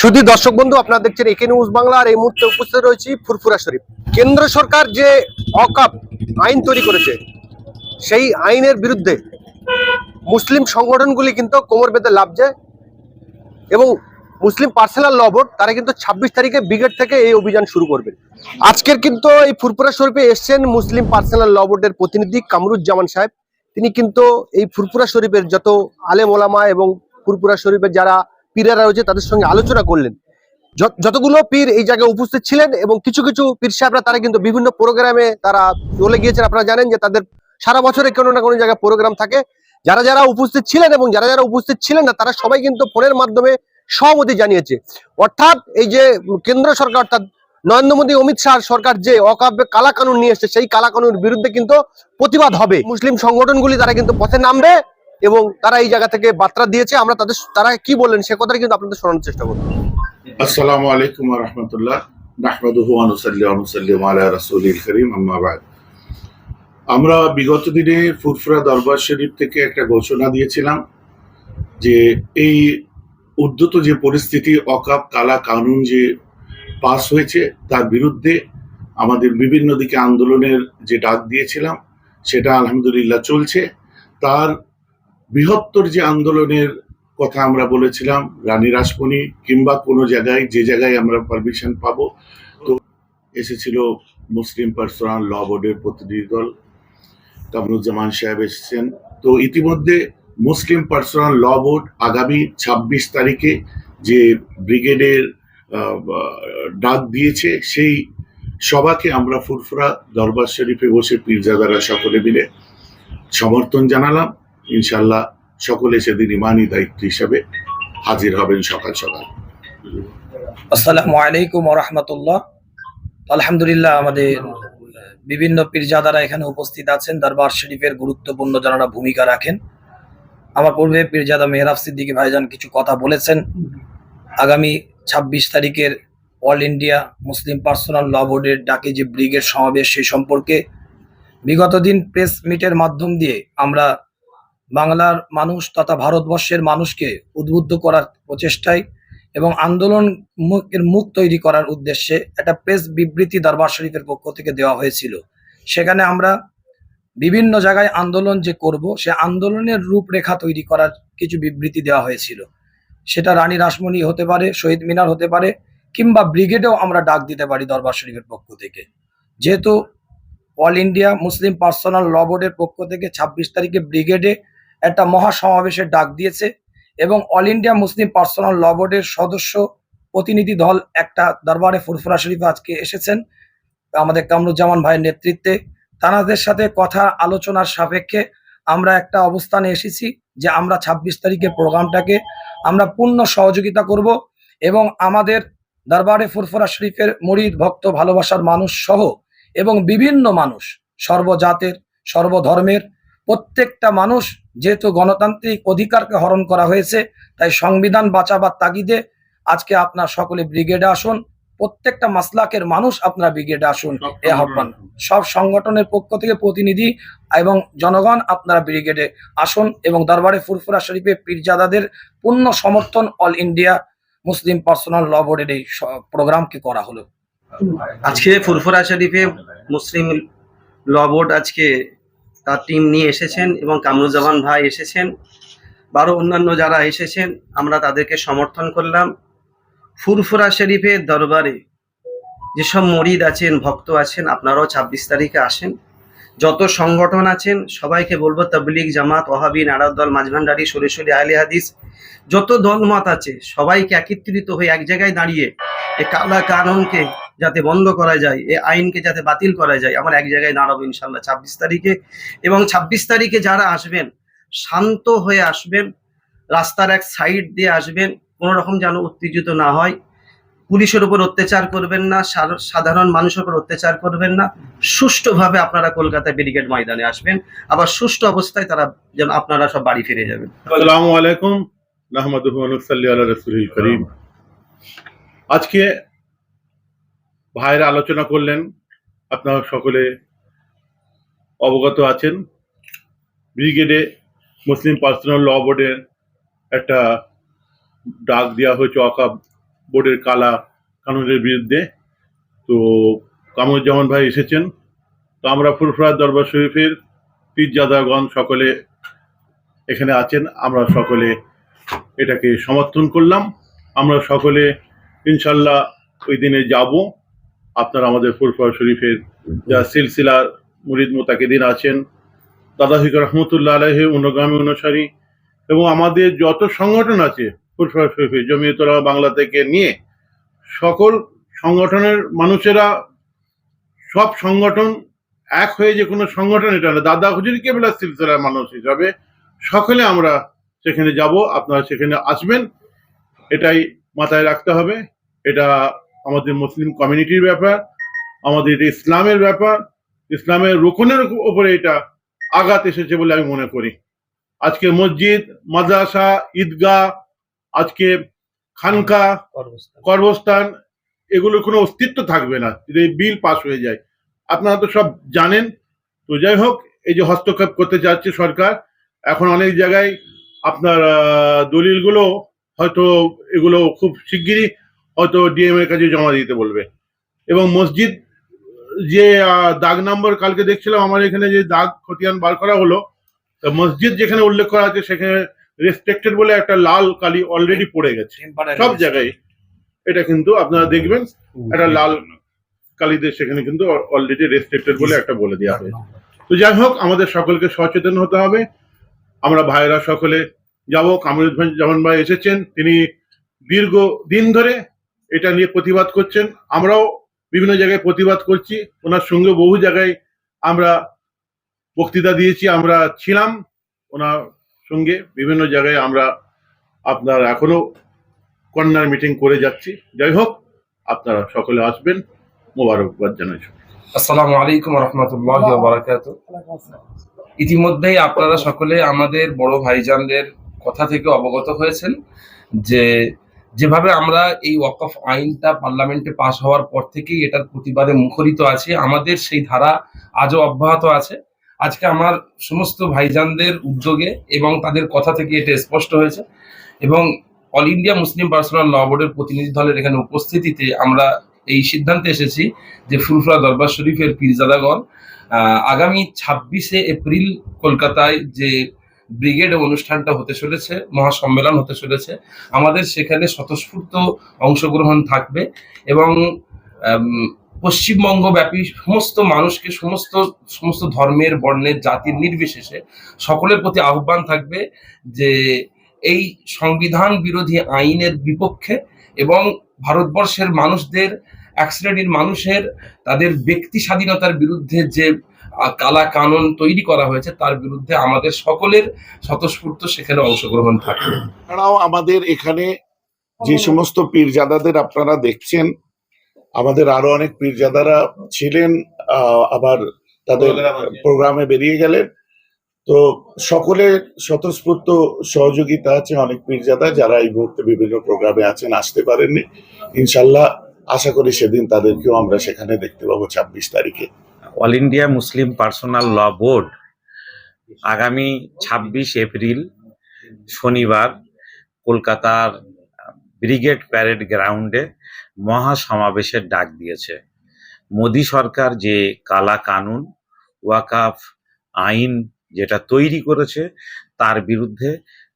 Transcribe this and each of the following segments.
শুধু দর্শক বন্ধু, আপনারা দেখছেন একে নিউজ বাংলা, আর এই মুহূর্তে উপস্থিত রয়েছি ফুরফুরা শরীফ। কেন্দ্র সরকার যে অকাপ আইন তৈরি করেছে, সেই আইনের বিরুদ্ধে মুসলিম সংগঠনগুলি কিন্তু কোমর বেঁধে লাভছে এবং মুসলিম পার্সোনাল ল বোর্ড, তারা কিন্তু ছাব্বিশ তারিখে ব্রিগেড থেকে এই অভিযান শুরু করবে। আজকের কিন্তু এই ফুরফুরা শরীফে এসছেন মুসলিম পার্সোনাল ল বোর্ডের প্রতিনিধি কামরুজ্জামান সাহেব। তিনি কিন্তু এই ফুরফুরা শরীফের যত আলেম ওলামা এবং ফুরফুরা শরীফের যারা পীরেরা রয়েছে তাদের সঙ্গে আলোচনা করলেন। যতগুলো পীর এই জায়গায় উপস্থিত ছিলেন এবং কিছু কিছু পীর সাহেবরা তারা কিন্তু বিভিন্ন প্রোগ্রামে তারা চলে গিয়েছেন। আপনারা জানেন যে তাদের সারা বছরে কোনো না কোনো জায়গায় প্রোগ্রাম থাকে। যারা যারা উপস্থিত ছিলেন এবং যারা যারা উপস্থিত ছিলেন না, তারা সবাই কিন্তু ফোনের মাধ্যমে সহমতি জানিয়েছে। অর্থাৎ এই যে কেন্দ্র সরকার অর্থাৎ নরেন্দ্র মোদী, অমিত শাহ সরকার যে অকাব্যে কালা কানুন নিয়ে এসছে, সেই কালা কানুনের বিরুদ্ধে কিন্তু প্রতিবাদ হবে। মুসলিম সংগঠনগুলি তারা কিন্তু পথে নামবে। এবং তারা এই জায়গা থেকে বার্তা দিয়েছে। আমরা তাদের তারা কি বললেন সে কথাটা কিন্তু আপনাদের শোনানোর চেষ্টা করব। আসসালামু আলাইকুম রাহমাতুল্লাহ। কারীম আমরা বিগত দিনে ফুরফুরা দরবার শরীফ থেকে একটা ঘোষণা দিয়েছিলাম যে এই উদ্যত যে পরিস্থিতি, অকাপ, কালা কানুন যে পাস হয়েছে, তার বিরুদ্ধে আমাদের বিভিন্ন দিকে আন্দোলনের যে ডাক দিয়েছিলাম, সেটা আলহামদুলিল্লাহ চলছে। তার বৃহত্তর যে আন্দোলনের কথা আমরা বলেছিলাম, রানী রাসমণি কিংবা কোনো জায়গায়, যে জায়গায় আমরা পারমিশন পাবো, তো এসেছিল মুসলিম পার্সোনাল ল বোর্ডের প্রতিনিধি দল। কামরুজ্জামান সাহেব এসেছেন। তো ইতিমধ্যে মুসলিম পার্সোনাল ল বোর্ড আগামী ছাব্বিশ তারিখে যে ব্রিগেডের ডাক দিয়েছে, সেই সভাকে আমরা ফুরফুরা দরবার শরীফে বসে পীরজাদারা সকলে মিলে সমর্থন জানালাম। ইনশাল্লাহ সকলে সেদিন ইমানি দায়িত্ব হিসাবে হাজির হবেন সকাল সকাল। আসসালামু আলাইকুম রহমতুল্লাহ। আলহামদুলিল্লাহ আমাদের বিভিন্ন পীরজাদারা এখানে উপস্থিত আছেন, দরবার শরীফের গুরুত্বপূর্ণ যারা ভূমিকা রাখেন। আমার পূর্বে পীরজাদা মেহরাব সিদ্দিকী ভাইজান কিছু কথা বলেছেন। আগামী ছাব্বিশ তারিখের all India Muslim personal law বোর্ডের ডাকে যে ব্রিগেড সমাবেশ সেই সম্পর্কে বিগত দিন প্রেস মিটের মাধ্যম দিয়ে আমরা বাংলার মানুষ তথা ভারতবর্ষের মানুষকে উদ্বুদ্ধ করার প্রচেষ্টায় এবং আন্দোলন মুখ- এর মুখ তৈরি করার উদ্দেশ্যে একটা প্রেস বিবৃতি দরবার শরীফের পক্ষ থেকে দেওয়া হয়েছিল। সেখানে আমরা বিভিন্ন জায়গায় আন্দোলন যে করব, সে আন্দোলনের রূপরেখা তৈরি করার কিছু বিবৃতি দেওয়া হয়েছিল। সেটা রানী রাসমণি হতে পারে, শহীদ মিনার হতে পারে, কিংবা ব্রিগেডেও আমরা ডাক দিতে পারি দরবার শরীফের পক্ষ থেকে। যেহেতু all India Muslim personal law বোর্ডের পক্ষ থেকে ছাব্বিশ তারিখে ব্রিগেডে একটা মহা সমাবেশের ডাক দিয়েছে এবং all India Muslim personal law বোর্ডের সদস্য প্রতিনিধি দল একটা দরবারে ফুরফুরা শরীফে আজকে এসেছেন। আমাদের কামরুজ্জামান ভাইয়ের নেতৃত্বে। তানাদের সাথে কথা আলোচনার সাপেক্ষে আমরা একটা অবস্থানে এসেছি যে আমরা ছাব্বিশ তারিখের প্রোগ্রামটাকে আমরা পূর্ণ সহযোগিতা করব এবং আমাদের দরবারে ফুরফুরা শরীফের মরিদ, ভক্ত, ভালোবাসার মানুষ সহ এবং বিভিন্ন মানুষ, সর্বজাতের, সর্বধর্মের প্রত্যেকটা মানুষ যেহেতু গণতান্ত্রিক অধিকারকে হরণ করা হয়েছে তাই সংবিধান বাঁচাবার তাগিদে আজকে আপনার সকলে ব্রিগেডে আসুন প্রত্যেকটা মাসলাকের মানুষ আপনারা ব্রিগেডে আসুন এ আহ্বান। সব সংগঠনের পক্ষ থেকে প্রতিনিধি এবং জনগণ আপনারা ব্রিগেডে আসুন এবং দরবারে ফুরফুরা শরীফে পীরজাদাদের পূর্ণ সমর্থন all India Muslim personal law বোর্ডের এই প্রোগ্রামকে করা হলো। আজকে ফুরফুরা শরীফে মুসলিম ল বোর্ড আজকে তার টিম নিয়ে এসেছেন এবং কামরুজ্জামান ভাই এসেছেন। বারো অন্যান্য যারা এসেছেন, আমরা তাদেরকে সমর্থন করলাম। ফুরফুরা শরীফের দরবারে যেসব মরিদ আছেন, ভক্ত আছেন, আপনারাও ছাব্বিশ তারিখে আসেন। যত সংগঠন আছেন, সবাইকে বলব তাবলিগ জামাত ওহাবি নারাদ দল, মাঝভান্ডারি সরেসরি আহলে হাদিস, যত দলমত আছে, সবাইকে একত্রিত হয়ে এক জায়গায় দাঁড়িয়ে এ কালা কানুনকে যাতে বন্ধ করা যায় এ আইনকে যাতে বাতিল করা যায় আমার এক জায়গায় দাঁড়াবো ইনশাল্লাহ ছাব্বিশ তারিখে। এবং ছাব্বিশ তারিখে যারা আসবেন, শান্ত হয়ে আসবেন, রাস্তার এক সাইড দিয়ে আসবেন, কোনো রকম যেন উত্তেজিত না হয়। পুলিশের উপর অত্যাচার করবেন না সাধারণ মানুষের উপর অত্যাচার করবেন না। সুষ্ঠুভাবে আপনারা কলকাতা ব্রিগেড ময়দানে আসবেন। আবার সুষ্ঠু অবস্থায় তারা যেন আপনারা সব বাড়ি ফিরে যাবেন। আসসালামু আলাইকুম। আলা আজকে ভাইরা আলোচনা করলেন, আপনারা সকলে অবগত আছেন। ব্রিগেডে মুসলিম পার্সোনাল ল বোর্ডের একটা ডাক দেওয়া হয়েছে অকাব বোর্ডের কালা কানুনের বিরুদ্ধে। তো কামরুজ্জামান ভাই এসেছেন। তো আমরা ফুরফুরা দরবার শরীফের পীরজাদাগণ সকলে এখানে আছেন, আমরা সকলে এটাকে সমর্থন করলাম। আমরা সকলে ইনশাল্লাহ ওই দিনে যাব। আপনারা আমাদের ফুরফুরা শরীফের যা সিলসিলার মুরিদ মোতাকিদিন আছেন, দাদা হিক রহমতুল্লাহ আলহে অনুগামী অনুসারী, এবং আমাদের যত সংগঠন আছে ফুরফুরা শরীফের, জমিয়তলা বাংলা থেকে নিয়ে, সকল সংগঠনের মানুষেরা সব সংগঠন এক হয়ে যে কোনো সংগঠন, এটা না। দাদা হুজুর কেবলা সিলসিলার মানুষ হিসাবে সকলে আমরা সেখানে যাব, আপনারা সেখানে আসবেন, এটাই মাথায় রাখতে হবে। এটা আমাদের মুসলিম কমিউনিটির ব্যাপার আমাদের এটা ইসলামের ব্যাপার ইসলামের রোকনের উপরে এটা আঘাত এসেছে বলে আমি মনে করি। আজকে মসজিদ মাদ্রাসা ঈদগাহ আজকে খানকা কর্মস্থান এগুলোর কোনো অস্তিত্ব থাকবে না। যদি এই বিল পাস হয়ে যায়। আপনারা তো সব জানেন। তো যাই হোক এই যে হস্তক্ষেপ করতে যাচ্ছে সরকার এখন অনেক জায়গায় আপনার দলিলগুলো হয়তো এগুলো খুব শিগগিরই হয়তো ডিএম এর কাছে জমা দিতে বলবে। এবং মসজিদ যে আহ, দাগ নাম্বার কালকে দেখছিলাম আমার এখানে যে দাগ খতিয়ান বার করা হলো তা মসজিদ যেখানে উল্লেখ করা আছে সেখানে রেস্ট্রিক্টেড বলে একটা লাল কালি অলরেডি পড়ে গেছে। সব জায়গায়। এটা কিন্তু আপনারা দেখবেন একটা লাল কালিদের সেখানে কিন্তু অলরেডি রেস্ট্রিক্টেড বলে একটা বলে দেওয়া হয়েছে। তো যাই হোক আমাদের সকলকে সচেতন হতে হবে। আমরা ভাইরা সকলে যাব। কামরুজ্জামান ভাই এসেছেন। তিনি দীর্ঘ দিন ধরে এটা নিয়ে প্রতিবাদ করছেন। আমরাও বিভিন্ন জায়গায় প্রতিবাদ করছি। ওনার সঙ্গে বহু জায়গায় আমরা বক্তৃতা দিয়েছি। আমরা ছিলাম ওনার সঙ্গে। বিভিন্ন জায়গায় আমরা আপনার এখনও কর্নার মিটিং করে যাচ্ছি। যাই হোক, আপনারা সকলে আসবেন। মোবারকবাদ জানাই। আসসালামু আলাইকুম রহমতুল্লাহ বারাকাত ইতিমধ্যেই আপনারা সকলে আমাদের বড় ভাইজানদের কথা থেকে অবগত হয়েছেন যে যেভাবে আমরা এই ওয়াকফ আইনটা পার্লামেন্টে পাশ হওয়ার পর থেকেই এটার প্রতিবাদে মুখরিত আছে, আমাদের সেই ধারা আজও অব্যাহত আছে। আজকে আমার সমস্ত ভাইজানদের উদ্যোগে এবং তাদের কথা থেকে এটা স্পষ্ট হয়েছে এবং all India Muslim personal law বোর্ডের প্রতিনিধি দলের এখানে উপস্থিতিতে আমরা এই সিদ্ধান্তে এসেছি যে ফুরফুরা দরবার শরীফের পীরজাদাগণ আগামী ছাব্বিশে এপ্রিল কলকাতায় যে ব্রিগেড অনুষ্ঠানটা হতে চলেছে মহাসম্মেলন হতে চলেছে। আমাদের সেখানে স্বতঃস্ফূর্ত অংশগ্রহণ থাকবে এবং আম, পশ্চিমবঙ্গব্যাপী সমস্ত মানুষকে সমস্ত সমস্ত ধর্মের বর্ণের জাতির নির্বিশেষে সকলের প্রতি আহ্বান থাকবে যে এই সংবিধান বিরোধী আইনের বিপক্ষে এবং ভারতবর্ষের মানুষদের এক শ্রেণির মানুষের তাদের ব্যক্তি স্বাধীনতার বিরুদ্ধে যে কালা কানুন তৈরি করা হয়েছে, তার বিরুদ্ধে আমাদের সকলের স্বতঃস্ফূর্ত সেখানে অংশগ্রহণ থাকবে। এছাড়াও আমাদের এখানে যে সমস্ত পীরজাদাদের আপনারা দেখছেন, আমাদের আরও অনেক পীরজাদারা ছিলেন আবার তাদের প্রোগ্রামে বেরিয়ে গেলেন। তো সকলের স্বতঃস্ফূর্ত সহযোগিতা আছে অনেক পীরজাদা যারা এই মুহূর্তে বিভিন্ন প্রোগ্রামে আছেন, আসতে পারেননি। ইনশাল্লাহ, আশা করি সেদিন তাদেরকেও আমরা সেখানে দেখতে পাবো ছাব্বিশ তারিখে। All India Muslim personal law board আগামী ছাব্বিশ এপ্রিল শনিবার কলকাতার ব্রিগেড প্যারেড গ্রাউন্ডে মহা সমাবেশের ডাক দিয়েছে। মোদী সরকার যে কালা কানুন, ওয়াকাফ আইন যেটা তৈরি করেছে, তার বিরুদ্ধে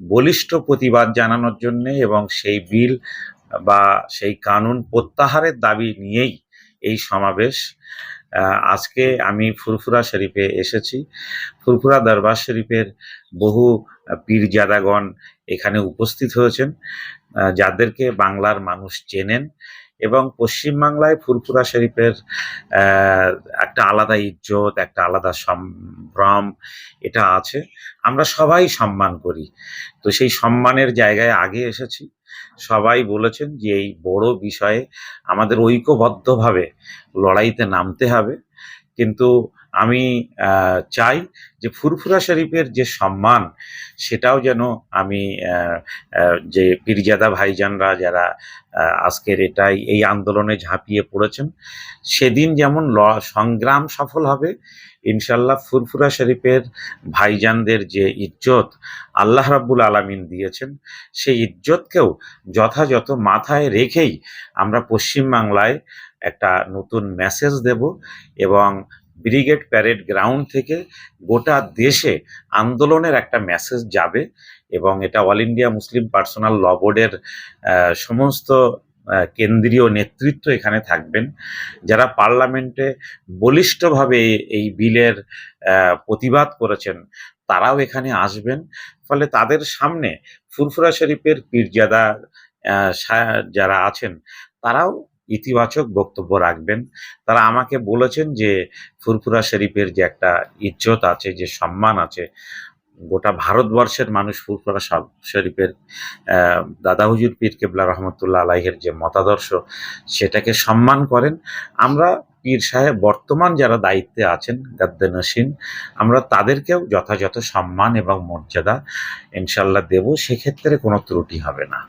বলিষ্ঠ প্রতিবাদ জানানোর জন্যে এবং সেই বিল বা সেই কানুন প্রত্যাহারের দাবি নিয়েই এই সমাবেশ। আজকে আমি ফুরফুরা শরীফে এসেছি। ফুরফুরা দরবার শরীফের বহু পীরজাদাগণ এখানে উপস্থিত হয়েছেন। যাদেরকে বাংলার মানুষ চেনেন এবং পশ্চিমবাংলায় ফুরফুরা শরীফের একটা আলাদা ইজ্জত, একটা আলাদা সম্ভ্রম এটা আছে। আমরা সবাই সম্মান করি। তো সেই সম্মানের জায়গায় আগে এসেছি। সবাই বলেছেন যে এই বড় বিষয়ে আমাদের ঐক্যবদ্ধভাবে লড়াইতে নামতে হবে। কিন্তু আমি চাই যে ফুরফুরা শরীফের যে সম্মান, সেটাও যেন আমি যে পীরজাদা ভাইজানরা যারা আজকের এটাই, এই আন্দোলনে ঝাঁপিয়ে পড়েছেন, সেদিন যেমন ল, সংগ্রাম সফল হবে, ইনশাল্লাহ ফুরফুরা শরীফের ভাইজানদের যে ইজ্জত আল্লাহ রাব্বুল আলামিন দিয়েছেন, সেই ইজ্জতকেও যথাযথ মাথায় রেখেই আমরা পশ্চিমবাংলায় একটা নতুন মেসেজ দেব এবং ব্রিগেড প্যারেড গ্রাউন্ড থেকে গোটা দেশে আন্দোলনের একটা মেসেজ যাবে এবং এটা all India Muslim personal law বোর্ডের সমস্ত কেন্দ্রীয় নেতৃত্ব এখানে থাকবেন। যারা পার্লামেন্টে বলিষ্ঠভাবে এই- বিলের প্রতিবাদ করেছেন, তারাও এখানে আসবেন। ফলে তাদের সামনে ফুরফুরা শরীফের পীরজাদা যারা আছেন, তারাও ইতিবাচক বক্তব্য রাখবেন। তারা আমাকে বলেছেন যে, ফুরফুরা শরীফের যে একটা ইজ্জত আছে, যে সম্মান আছে, গোটা ভারতবর্ষের মানুষ ফুরফুরা শরীফের দাদা হুজুর পীর কেবলা রহমতুল্লাহ আলাইহের যে মতাদর্শ, সেটাকে সম্মান করেন। আমরা পীর সাহেব বর্তমান যারা দায়িত্বে আছেন, গাদ্দে নসীন, আমরা তাদেরকেও যথাযথ সম্মান এবং মর্যাদা ইনশাল্লাহ দেব। সেক্ষেত্রে কোনো ত্রুটি হবে না।